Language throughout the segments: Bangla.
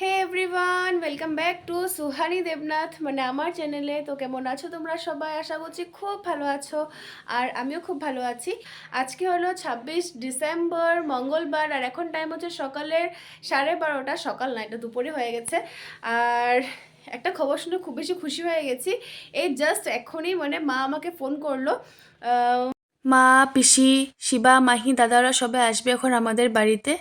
Hey everyone welcome back to Suhani Debnath মানে আমার চ্যানেলে তো কেমন আছো তোমরা সবাই? আশা করছি খুব ভালো আছো আর আমিও খুব ভালো আছি। আজকে হলো ছাব্বিশ ডিসেম্বর, মঙ্গলবার, আর এখন টাইম হচ্ছে সকালের সাড়ে বারোটা, সকাল না এটা দুপুরে হয়ে গেছে। আর একটা খবর শুনে খুব বেশি খুশি হয়ে গেছি। এই জাস্ট এখনই মানে মা আমাকে ফোন করল। মা, পিসি, শিবা, মাহি, দাদারা সবাই আসবে এখন আমাদের বাড়িতে।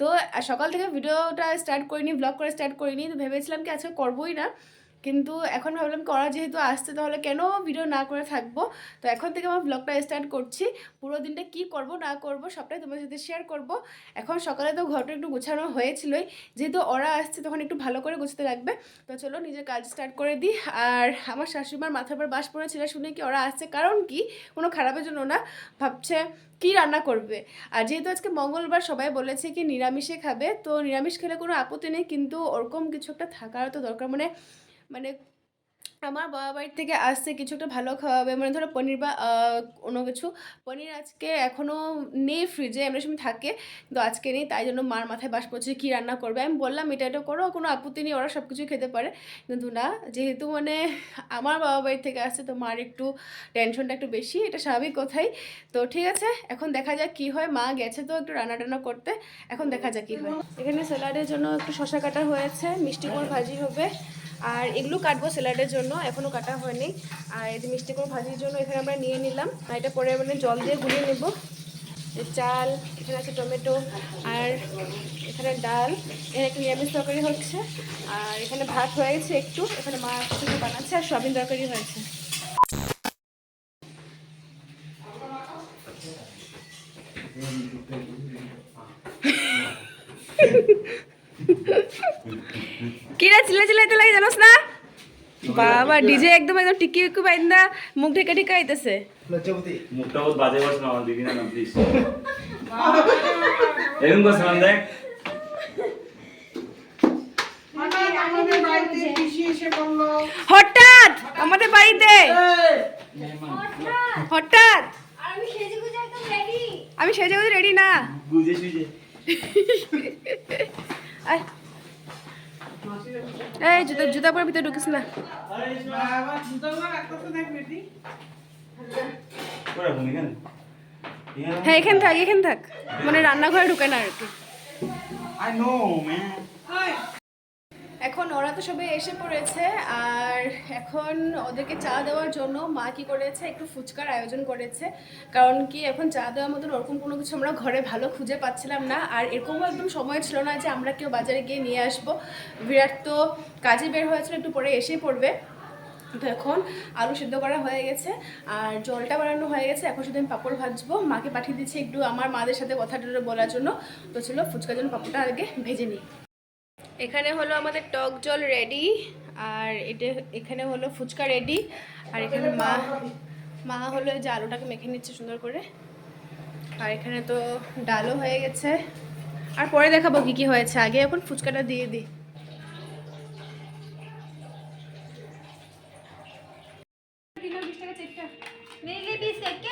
তো সকাল থেকে ভিডিওটা স্টার্ট করিনি ব্লগ করে স্টার্ট করিনি, তো ভেবেছিলাম কি আজকে করবোই না। কিন্তু এখন ভাবলাম করা যেহেতু আসছে, তাহলে কেন ভিডিও না করে থাকব? তো এখন থেকে আমার ব্লগটা স্টার্ট করছি। পুরো দিনটা কি করব, না করব, সবটাই তোমার সাথে শেয়ার করব। এখন সকালে তো ঘরটা একটু গোছানো হয়েছিলই। যেহেতু ওরা আসছে, তখন একটু ভালো করে গোছাতে লাগবে। তো চলো নিজের কাজ স্টার্ট করে দিই। আর আমার শাশুড়িমার মাথার পর বাস পড়েছিল শুনে কি ওরা আসছে? কারণ কি? কোনো খারাপের জন্য না। ভাবছে কি রান্না করবে? আর যেহেতু আজকে মঙ্গলবার সবাই বলেছে কি নিরামিষে খাবে, তো নিরামিষ খেলে কোনো আপত্তি নেই, কিন্তু ওরকম কিছু একটা থাকার তো দরকার। মানে মানে আমার বাবা বাড়ির থেকে আসছে কিছু একটা ভালো খাওয়াবে। মানে ধরো পনির বা অন্য কিছু। পনির আজকে এখনও নেই ফ্রিজে এমনি সময় থাকে। কিন্তু আজকে নেই, তাই জন্য মার মাথায় বাস পড়ছে কী রান্না করবে। আমি বললাম, এটা এটা করো, কোনো আপত্তি নেই, ওরা সব কিছুই খেতে পারে। কিন্তু না, যেহেতু মানে আমার বাবা বাড়ির থেকে আসছে, তো মার একটু টেনশনটা একটু বেশি, এটা স্বাভাবিক কথাই। তো ঠিক আছে, এখন দেখা যাক কি হয়। মা গেছে তো একটু রান্না টান্না করতে। এখন দেখা যাক কী হয়। এখানে স্যালাডের জন্য একটু শশা কাটা হয়েছে, মিষ্টি কুমড় ভাজি হবে। আর এগুলো কাটবো স্যালাডের জন্য এখনও কাটা হয়নি। আর এই যে মিষ্টি কোনো ভাজির জন্য এখানে আমরা নিয়ে নিলাম। আর এটা পরে মানে জল দিয়ে গুলিয়ে নেব। চাল, এখানে আছে টমেটো, আর এখানে ডাল। এখানে একটু নিরামিষ তরকারি হচ্ছে। আর এখানে ভাত হয়ে গেছে একটু। এখানে মাছ বানাচ্ছে আর সবই তরকারি হয়েছে কিরা চিল্লা চিল্লাইতে লাগে জানোস না বাবা ডিজে একদম একদম টিকি একটু বাইন্দা মুখ ঢেকে ঢেকে আইতেছে। মুখটা বহুত বাজে বস না দিদি না প্লিজ এরকম দেখ। হঠাৎ আমাদের বাড়িতে। হঠাৎ। আমি সেজে রেডি না। বুঝে সুঝে আয়। এই জুতা জুতা পরে ভিতরে ঢুকিস না। হ্যাঁ এখানে থাক এখানে থাক। মানে রান্নাঘরে ঢুকে না আর কি। আই নো ম্যান এখন ওরা তো সবাই এসে পড়েছে, আর এখন ওদেরকে চা দেওয়ার জন্য মা কি করেছে, একটু ফুচকার আয়োজন করেছে। কারণ কি এখন চা দেওয়ার মতন ওরকম কোনো কিছু আমরা ঘরে ভালো খুঁজে পাচ্ছিলাম না। আর এরকমও একদম সময় ছিল না যে আমরা কেউ বাজারে গিয়ে নিয়ে আসব। বিরাট তো কাজে বের হয়েছিল, একটু পরে এসেই পড়বে। তো এখন আলু সিদ্ধ করা হয়ে গেছে, আর জলটা বানানো হয়ে গেছে। এখন শুধু আমি পাঁপড় ভাজবো। মাকে পাঠিয়ে দিচ্ছি একটু আমার মাদের সাথে কথা বলার জন্য। তো ছিল ফুচকার জন্য পাঁপড়টা আগে ভেজে নিই। এখানে হলো আমাদের টক জল রেডি আর এটা এখানে হলো ফুচকা রেডি আর এখানে মা মা হলো এই যে আলুটাকে মেখে নিচ্ছে সুন্দর করে আর এখানে তো ডালও হয়ে গেছে আর পরে দেখাবো কি কি হয়েছে আগে এখন ফুচকাটা দিয়ে দিই मेरे लिए बीस का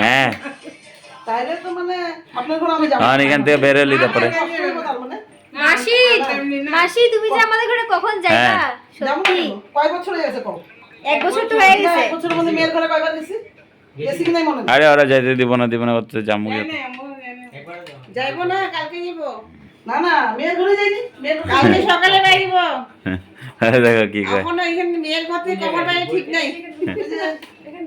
হ্যাঁ। তাইলে তো মানে আপনার ঘরে আমি যাব। আর এখান থেকে বেরোলি তারপরে মানে মাসি মাসি তুমি যে আমাদের ঘরে কখন যাইবা? হ্যাঁ। যাব সত্যি কয় বছর হয়ে গেছে কও? এক বছর তো হয়ে গেছে। এক বছরের মধ্যে মেয়ের ঘরে কয়বার গেছি? গেছি কি নাই মনে আরে ওরা যাইতে দিব না দিব না করতে জামু যাইবো না কালকে যাব না না মেয়ের ঘরে যাইনি। মেয়ের কালকে সকালে বাইরিব আরে দেখো কি কয়। এখন এখানে মেয়ের ঘর থেকে কখন বাইরে ঠিক নাই।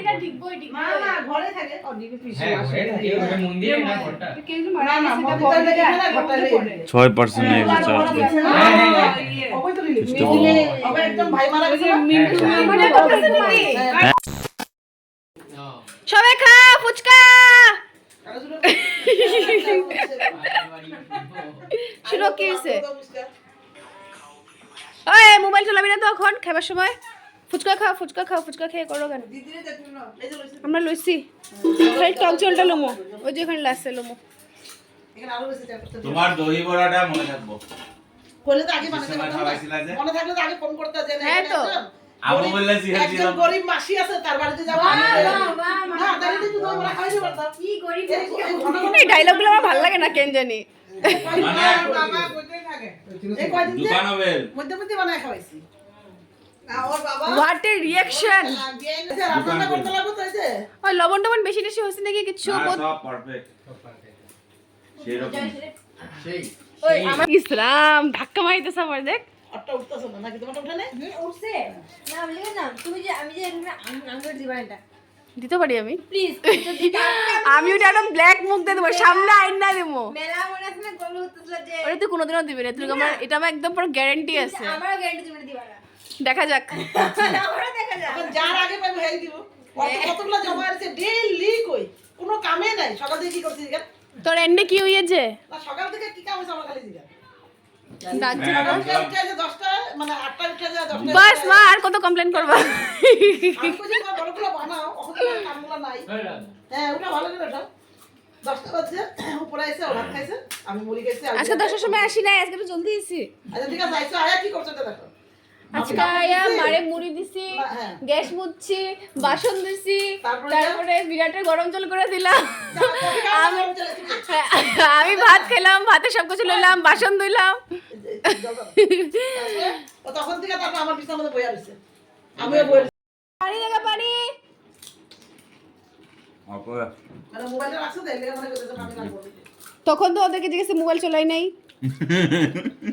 এটা ডিগবই ডিগবই না না ঘরে থাকে। ও দিবি হ্যাঁ আসে ঘরে মন্দিরে না ঘরটা। না না মন্দিরটা দেখে ঘরটা লেগে ছয় পার্সেন্ট চার্জ। অবৈ তো লিলি অবৈ একদম ভাই মারা গেছে না? করতেছে। সবাই খা ফুচকা। শুনো কি হয়েছে? ওই মোবাইল চালাবি না তো এখন খাবার সময়? ফুচকা খাও ফুচকা খাও ফুচকা খেয়ে করো কেন? আমরা লইছি। খালি টক জলটা লোমো। ওই যে ওখানে লাস্টে লোমো। তোমার দই বড়াটা মনে থাকব। করলে তো আগে বানাতে পারতাম? মনে থাকলে তো আগে ফোন করতে যে হ্যাঁ তো। গরিব- বললে একজন ছিলাম। গরিব মাসি আছে তার বাড়িতে যাব না তাহলে তো খাইতে পারতাম। কি গরিব এই- ডায়লগগুলো আমার ভালো লাগে না কেন জানি? মানে কোথায় থাকে? এই কয়দিন দোকান হবে। মধ্যে মধ্যে বানায় খাওয়াইছি। What a reaction. ওই লবণ টবণ বেশি বেশি হচ্ছে নাকি? কিছু না, বোধ- সব পারফেক্ট সেরকম সেই ওই আমার ইসলাম ধাক্কা মারিতেছে আমার দেখ। আটটা উঠতেছে না, নাকি তোমারটা উঠে নেই? উঠছে। না আমি লিখে না তুমি যে আমি যে আঙ্গুর দিবা এটা। দিতে পারি আমি? প্লিজ আমি ওটা একদম ব্ল্যাক মুখ দিয়ে দেবো। সামনে আইন না দেবো। ওটা তুই কোনোদিনও দিবি না। তুই আমার এটা আমার একদম পুরো গ্যারান্টি আছে। আমারও গ্যারান্টি তুমি দিবা না। দেখা যাক যার আগে দিব। কতগুলো জমা আছে, daily কই। কোনো কামে নাই। সকাল থেকে কি করছিস? তোর এন্ডে কি হয়েছে না, সকাল থেকে কি কাম হয়েছে আমার খালি হ্যাঁ, মানে বাস মা আর কত কমপ্লেন করবা। হ্যাঁ, আলু আজকে দশটার সময় আসি নাই আজকে তো জলদি এসি আচ্ছা, ঠিক আছে, আয়া কি করছ দেখো। আজকে আয়া মারে মুড়ি দিছি হ্যাঁ। গ্যাস মুছছি বাসন দিছি তারপরে? বিরাটের গরম জল করে দিলাম। আমি আমি ভাত খেলাম ভাতে সব কিছু লইলাম বাসন ধুইলাম। তখন থেকে তারপর আমার মধ্যে বইয়া রয়েছে আমিও বই পানি দেখা পানি মানে মনে তখন তো ওদেরকে জিজ্ঞেস মোবাইল চলাই নাই?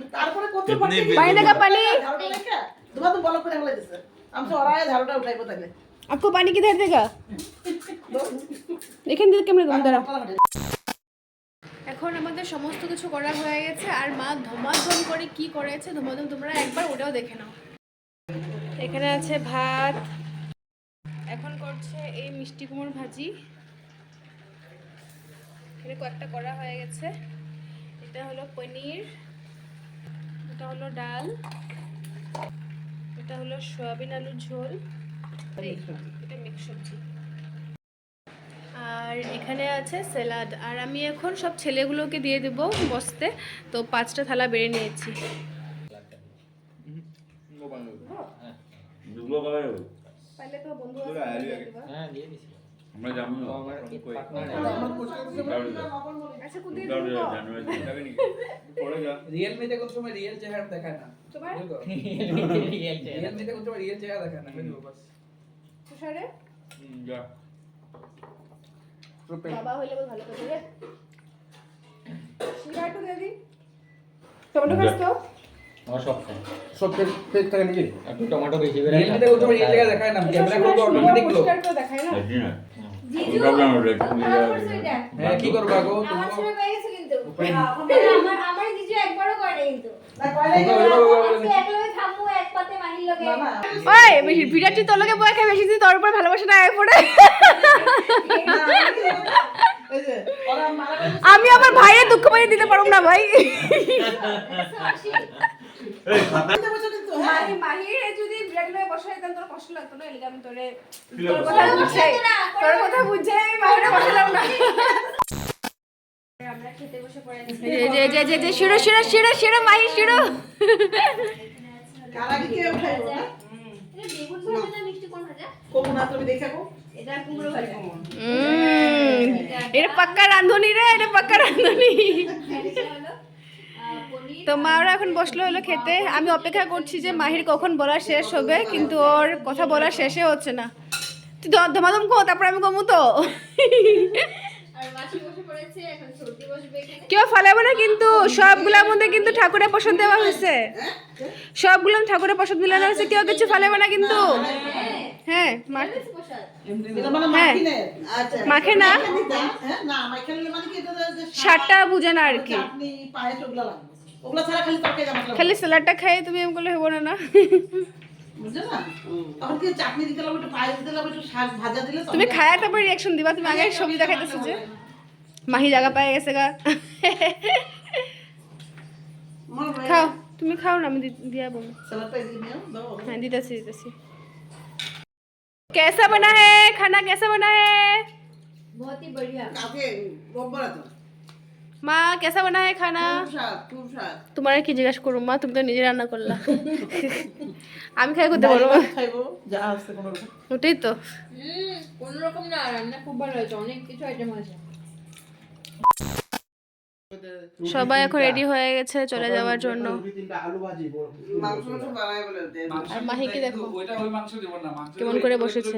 তারপরে কত কিতনি পারছি বিল পানি দেখা পানি ঝাড়ুটা রেখে তোমার তো বলক করে ফেলে দিছে আমি তো ওরাই ঝাড়ুটা উঠাইবো তাহলে आपको पानी किधर देगा এখান থেকে কেমন তুমি দাঁড়াও এখন আমাদের সমস্ত কিছু করা হয়ে গেছে আর মা ধমাধম করে কি করেছে ধমাধম তোমরা একবার ওটাও দেখে নাও এখানে আছে ভাত এখন করছে এই মিষ্টি কুমড় ভাজি এখানে কয়েকটা করা হয়ে গেছে এটা হলো পনির এটা হলো ডাল। এটা হলো সয়াবিন আলুর ঝোল। এটা মিক্স সবজি। আর এখানে আছে স্যালাড। আর আমি এখন সব ছেলেগুলোকে দিয়ে দেবো বসতে। তো পাঁচটা থালা বেড়ে নিয়েছি। হ্যাঁ দিয়ে দিছি। আমরা যাব না। কোথায় জানুয়ারি রিয়েলমিতে কোন সময় রিয়েল চেহারা দেখায় না? রিয়েলমিতে কোন সময় রিয়েল চেহারা দেখায় না। বাস। তুষারে? যা। বাবা হইলে ভালো করে রে। সিঙ্গারা একটু দি টমেটো খাস তো সব খাই সব ফেক একটু টমেটো বেশি করে রিয়েলমিতে কোন সময় রিয়েল চেহারা দেখায় না? ক্যামেরা অটোমেটিক দেখায় না? প্রবলেম হবে এটা হ্যাঁ কি করবা গো আমার তুমি সময় গেছে কিন্তু। আমার আমার জিজু একবারও করে কিন্তু। না কয়লাই আজকে এক লগে থামু এক পাতে মাহির লগে না না ওই বিরাটি তোর লগে বয় খাই বেশি দিন তোর উপর ভালোবাসা না পড়ে। আমি আমার ভাইয়ের দুঃখ পানি দিতে পারব না ভাই। হ্যাঁ। মাহি মাহির যদি বিরাট লগে বসে দিতাম তোর কষ্ট লাগতো না? এলিগে আমি তোরে তোর কথা বুঝাই তোর কথা বুঝাই আমি মাহিরে বসালাম না। আমরা খেতে বসে পড়ে যে যে যে যে শিরো শিরো শিরো শিরো মাহি শিরো। কার আগে কে না এটা বেগুন ভাজা না মিষ্টি কোন ভাজা? কমু না তুমি দেখাবো এটা কুমড়ো ভাজা। এটা পাক্কা রাঁধুনি রে এটা পাক্কা রাঁধুনি এটা হলো আহ, পনির তো মা ওরা এখন বসল হলো খেতে। আমি অপেক্ষা করছি যে মাহির কখন বলা শেষ হবে কিন্তু ওর কথা বলা শেষে হচ্ছে না। তুই ধমাধম কো তারপর আমি কমু তো। আর মাসি বসে পড়েছে এখন সর্দি বসবে এখানে। কেউ ফলাবো না কিন্তু সবগুলোর মধ্যে কিন্তু ঠাকুরের পছন্দ দেওয়া হয়েছে। সবগুলো ঠাকুরের পছন্দ মিলানো হয়েছে কেউ কিছু ফলাবো না কিন্তু। হ্যাঁ মানে হ্যাঁ। মাখি আচ্ছা। মাখে না? হ্যাঁ, মানে সারটা বুঝে না আর কি। ওগুলা লাগবে। ওগুলা ছাড়া খালি তরকারি জামাটা লাগবে। খালি স্যালাডটা খাই তুমি এমগুলো হবো না না বুঝলে না? তখন কি চাটনি দিতে লাগবে, একটু পায়েস দিতে লাগবে, একটু শাক ভাজা দিলে তুমি তখন- খায়া তারপর রিয়াকশন দিবা তুমি আগে সবজি দেখাইতেছো যে মাহি জায়গা পায়ে গেছে গা আমার ভাই- খাও তুমি খাও না আমি দি- দিয়া বলো স্যালাডটা এদিকে নিও, দাও। हाँ दीदासी दीदासी कैसा बना है खाना कैसा बना है बहुत ही बढ़िया কালকে রোববার আছে। মা কেসা বানা খানা? তোমার কি জিজ্ঞাসা করব মা? তুমি তো নিজে রান্না করলা। আমি খাই করতে পারব ওটাই তো। না রান্না খুব ভালো হয়েছে অনেক কিছু আইটেম আছে। সবাই এখন রেডি হয়ে গেছে চলে যাওয়ার জন্য। আর মাহিকে দেখো? কেমন করে বসেছে?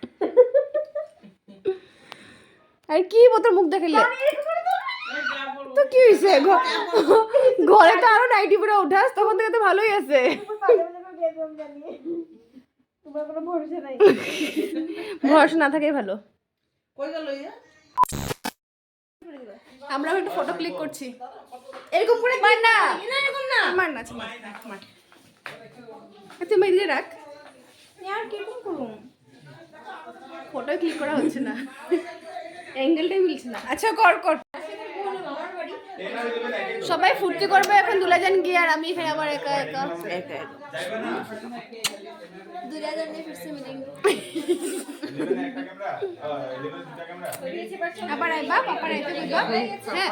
আর কি বোতল মুখ দেখাইলে? তো। কি হয়েছে ঘরে তো আরও নাইটি পরে উঠাস তখন থেকে তো ভালোই আছে। ভরসা না থাকাই ভালো? আমরা একটু ফটো ক্লিক করছি। এরকম করে মার না। এরকম না। মার না আচ্ছা, মার মার। আচ্ছা, তুমি রাখ। কীরকম করুম? ফটো ক্লিক করা হচ্ছে না। অ্যাঙ্গেলটাই মিলছে না। আচ্ছা কর কর। সবাই ফুর্তি করবে এখন দুলাজান গিয়ে আর আমি এখানে আবার একা একা। দুলাজান নিয়ে ফিরছে মিলেंगे আবার আইবা পাপার আইতে বলবা হ্যাঁ।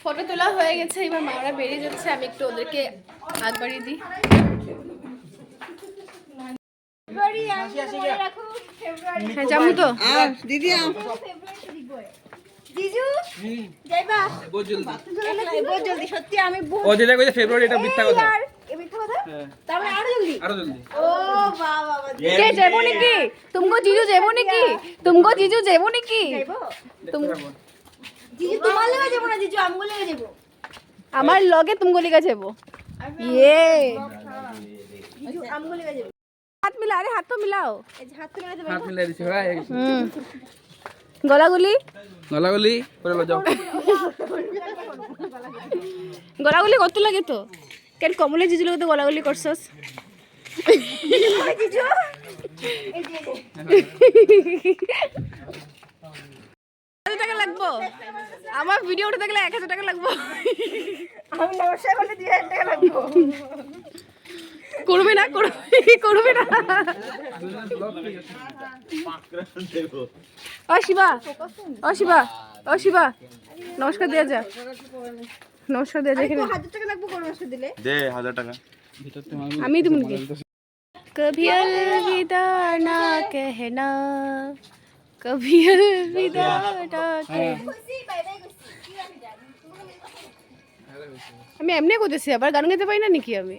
ফটো তোলা হয়ে গেছে এবার মারা বেরিয়ে যাচ্ছে আমি একটু ওদেরকে হাত বাড়িয়ে দিই হ্যাঁ যাব তো দিদি আম। জিজু যাইবা বহুত জলদি। বহুত জলদি সত্যি আমি বহুত ও যেটা কইছে ফেব্রুয়ারি এটা মিথ্যা কথা। আর এ মিথ্যা কথা? তারপরে আরও জলদি। আরও জলদি। ও বাহ বাহ বাহ কে যাব নাকি? তুমকো জিজু যাব নাকি? তুমকো জিজু যাব নাকি? যাইবো? তুম জিজু তোমার লেগে যাব না জিজু আমগো লেগে যাব। আমার লগে তুমকো লিখা যাব। ইয়ে জিজু আমগো লেগে যাব। হাত মিলা আরে হাত তো মিলাও। হাত মিলাই দিছি ভাই হুম। গলাগুলি? গলাগলি করে লো যাও গলাগুলি করতে লাগে তো? কেন কমলে জিজু তো গলাগুলি করছস? জিজু কত টাকা লাগবো। আমার ভিডিও উঠে থাকলে এক হাজার টাকা লাগবো। আমি নমস্কার করলে দুই হাজার টাকা লাগবো। করবে না করবে করবে না ও শিবা ও শিবা ও শিবা নমস্কার দেওয়া যা নমস্কার দেওয়া যা এখানে হাজার টাকা লাগবো কোন মাসে দিলে দে হাজার টাকা আমি तुमके कभी अलविदा ना कहना कभी अलविदा ना कहना খুশি বাই বাই খুশি কি আমি জানি আমি এমনি করতেছি আবার গান গাইতে পারি না নাকি আমি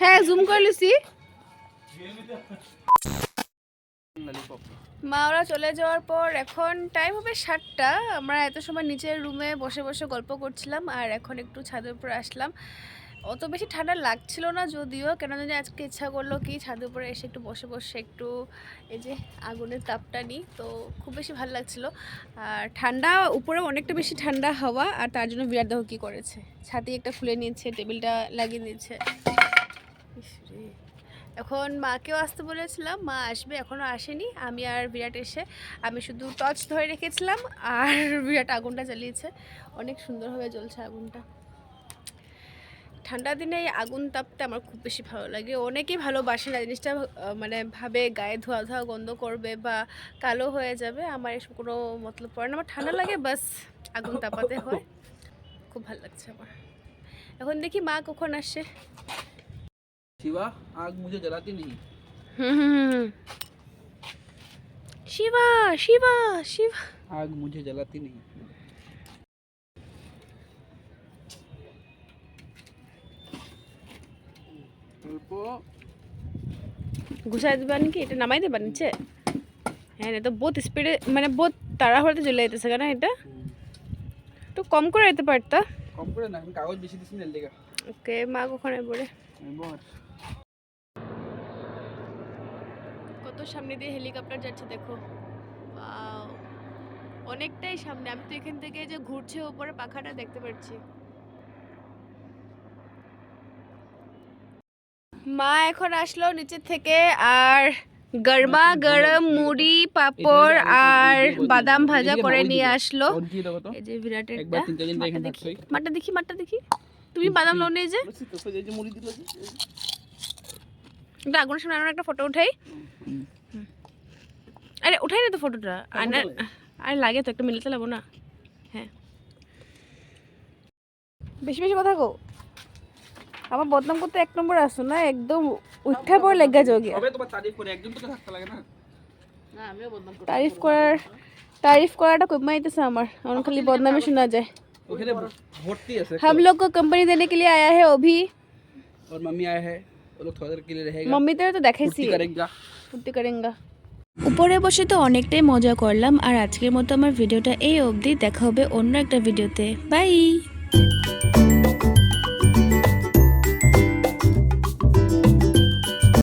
হ্যাঁ জুম করে লিছি। মা, ওরা চলে যাওয়ার পর এখন টাইম হবে সাতটা। আমরা এত সময় নিচের রুমে বসে বসে গল্প করছিলাম, আর এখন একটু ছাদের উপরে আসলাম। অত বেশি ঠান্ডা লাগছিল না যদিও, কেন জানি আজকে ইচ্ছা করল কি ছাদের উপরে এসে একটু বসে বসে একটু এই যে আগুনের তাপটা নিই, তো খুব বেশি ভালো লাগছিল। আর ঠান্ডা, উপরে অনেকটা বেশি ঠান্ডা হাওয়া, আর তার জন্য বিরাট দেখো কী করেছে? ছাতি একটা খুলে নিয়েছে, টেবিলটা লাগিয়ে নিয়েছে। এখন মাকেও আসতে বলেছিলাম, মা আসবে এখনও আসেনি। আমি আর বিরাট এসে, আমি শুধু টর্চ ধরে রেখেছিলাম, আর বিরাট আগুনটা জ্বালিয়েছে। অনেক সুন্দরভাবে জ্বলছে আগুনটা। ঠান্ডা দিনে এই আগুন তাপতে আমার খুব বেশি ভালো লাগে। অনেকেই ভালোবাসে না জিনিসটা মানে ভাবে গায়ে ধোয়া ধোয়া গন্ধ করবে বা কালো হয়ে যাবে আমার এসব কোনো মতলব পড়ে না। আমার ঠান্ডা লাগে বাস আগুন তাপাতে হয়। খুব ভালো লাগছে আমার। এখন দেখি মা কখন আসে। শিবা আগ মুঝে জ্বালাতে নেই। শিবা শিবা শিবা। আগ মুঝে জ্বালাতে নেই। ঘুষাই দিবা নাকি? এটা নামাই দেবা নিচে? হ্যাঁ এটা তো বহুত স্পিডে মানে বহুত তাড়াহুড়াতে চলে যেতেছে কেন এটা? একটু কম করে যেতে পারতা? কম করে না আমি কাগজ বেশি দিছি না লেগা ওকে মা কখন পড়ে কত সামনে দিয়ে হেলিকপ্টার যাচ্ছে দেখো! অনেকটাই সামনে। আমি তো এখান থেকে যে ঘুরছে উপরে পাখাটা দেখতে পাচ্ছি। মা এখন আসলো নিচে থেকে আর গরমা গরম মুড়ি পাপড় আর বাদাম ভাজা করে নিয়ে আসলো এই যে বিরাটের মাঠটা দেখি। মাঠটা দেখি তুমি বাদাম লো নিয়ে যে বলছি তো এই যে একটা আগুনের সামনে আনার একটা ফটো উঠাই আরে উঠাই না তো ফটোটা আরে আরে লাগে তো একটা মিলাতে লাগবো না হ্যাঁ বেশি বেশি কথা কো আমার বদনাম করতে এক নম্বর আসো না একদম উঠে পড়ে লেগে যাও তোমার তারিফ করে একদম তো থাকতে লাগে না? না আমিও বদনাম করি তারিফ করার তারিফ করাটা খুব মাইতেছে আমার। আমার খালি বদনামে শোনা যায়। ওখানে हम लोग को कंपनी देने के लिए आया है अभी और मम्मी आया है वो लोग थोड़ा देर के लिए रहेगा मम्मी तेरे तो देखा ही करेगा फुर्ती करेगा উপরে বসে তো অনেকটাই মজা করলাম আর আজকের মতো আমার ভিডিওটা এই অবধি দেখা হবে অন্য একটা ভিডিওতে। বাই!